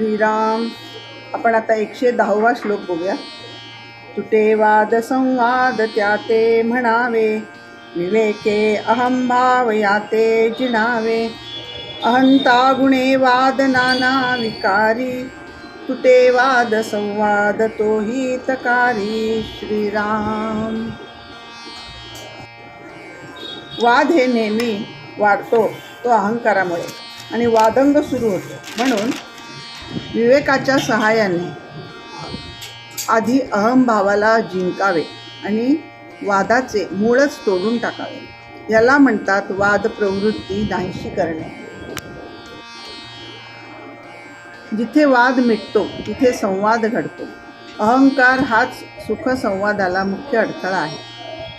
श्रीराम. आपण आता एकशे दहावा श्लोक बघूया. तुटे वाद संवाद त्याते म्हणावे. विवेके अहम भाव याते जिणावे. अहंता गुणे वाद नाना विकारी. तुटे वाद संवाद तोही तकारी श्रीराम. वाद हे नेहमी वाढतो तो अहंकारामुळे. आणि वादंग सुरू होतो. म्हणून विवेकाच्या सहाय्याने. आधी अहमभावाला जिंकावे आणि वादाचे मूळच तोडून टाकावे. याला म्हणतात वाद प्रवृत्ती नाहीशी करणे. जिथे वाद मिटतो तिथे संवाद घडतो. अहंकार हाच सुखसंवादाला मुख्य अडथळा आहे.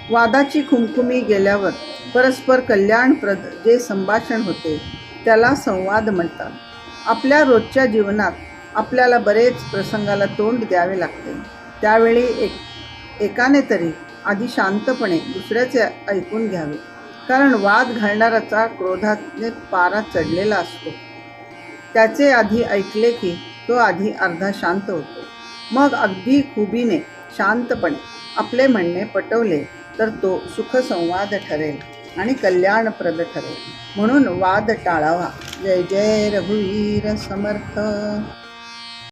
वादाची खुमखुमी गेल्यावर परस्पर कल्याणप्रद जे संभाषण होते त्याला संवाद म्हणतात. आपल्या रोजच्या जीवनात आपल्याला बरेच प्रसंगाला तोंड द्यावे लागते. त्यावेळी एक एकाने तरी आधी शांतपणे दुसऱ्याचे ऐकून घ्यावे. कारण वाद घालणाराचा क्रोधाने पारा चढलेला असतो. त्याचे आधी ऐकले की तो आधी अर्धा शांत होतो. मग अगदी खुबीने शांतपणे आपले म्हणणे पटवले तर तो सुखसंवाद ठरेल. आणि कल्याणप्रद ठरेल. म्हणून वाद टाळावा. जय जय रघुवीर समर्थ.